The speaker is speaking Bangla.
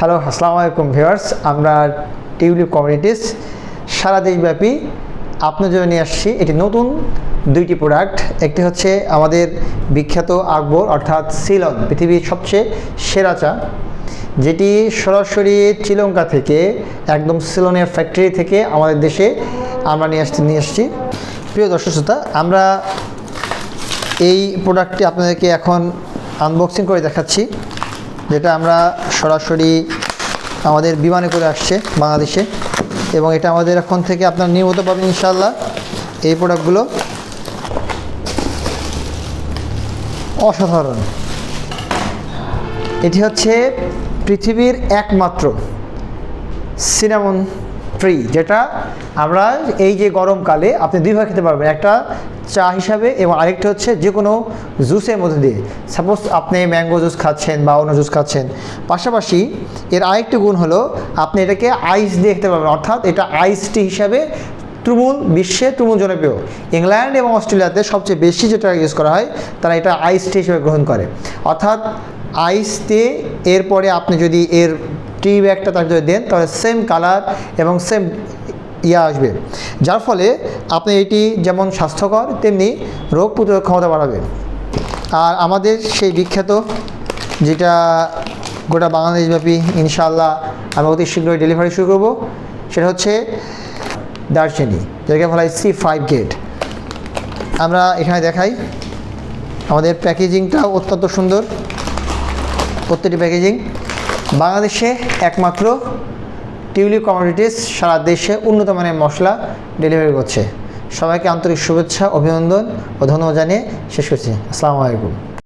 হ্যালো আসসালামু আলাইকুম ভিউয়ার্স আমরা টিউলিপ কমিউনিটিস সারা দেশব্যাপী আপনার জন্য নিয়ে আসছি এটি নতুন দুইটি প্রোডাক্ট একটি হচ্ছে আমাদের বিখ্যাত আকবর, অর্থাৎ সিলন পৃথিবীর সবচেয়ে সেরা চা, যেটি সরাসরি শ্রীলঙ্কা থেকে, একদম সিলনের ফ্যাক্টরি থেকে আমাদের দেশে আমরা নিয়ে আসতে, নিয়ে আসছি। প্রিয় দর্শক শ্রোতা, আমরা এই প্রোডাক্টটি আপনাদেরকে এখন আনবক্সিং করে দেখাচ্ছি। যেটা আমরা সরাসরি আমাদের বিমানে করে আসছে বাংলাদেশে। এবং এটা আমাদের এখন থেকে আপনার নিয়মিত পাবেন ইনশাল্লাহ এই প্রোডাক্টগুলো। অসাধারণ। এটি হচ্ছে পৃথিবীর একমাত্র সিনামন ট্রি যেটা আমরা এই যে গরমকালে আপনি দুইভাবে খেতে পারবেন। একটা চা হিসাবে এবং আরেকটা হচ্ছে যে কোনো জুসের মধ্যে দিয়ে। সাপোজ আপনি ম্যাঙ্গো জুস খাচ্ছেন বা অন্য জুস খাচ্ছেন। পাশাপাশি এর আরেকটি গুণ হলো, আপনি এটাকে আইস দিয়ে খেতে পারবেন। অর্থাৎ এটা আইস টি হিসাবে তুমুল বিশ্বে তুমুল জনপ্রিয়। ইংল্যান্ড এবং অস্ট্রেলিয়াতে সবচেয়ে বেশি যেটা ইউজ করা হয়, তারা এটা আইস টি হিসেবে গ্রহণ করে। অর্থাৎ আইস দিয়ে এরপরে আপনি যদি এর টি ব্যাগটা তার যদি দেন, তাহলে সেম কালার এবং সেম ইয়া আসবে। যার ফলে আপনি এটি যেমন স্বাস্থ্যকর, তেমনি রোগ প্রতিরোধ ক্ষমতা বাড়াবে। আর আমাদের সেই বিখ্যাত, যেটা গোটা বাংলাদেশব্যাপী ইনশাআল্লাহ আমরা অতি শীঘ্রই ডেলিভারি শুরু করব, সেটা হচ্ছে দার্জিলিং যেটাকে হয় সি ফাইভ গেট আমরা এখানে দেখাই, আমাদের প্যাকেজিংটা অত্যন্ত সুন্দর। প্রত্যেকটি প্যাকেজিং বাংলাদেশে একমাত্র টিউলিপ কমোডিটিস সারা দেশে উন্নত মানের মশলা ডেলিভারি করছে। সবাইকে আন্তরিক শুভেচ্ছা, অভিনন্দন ও ধন্যবাদ জানিয়ে শেষ করছি। আসসালামু আলাইকুম।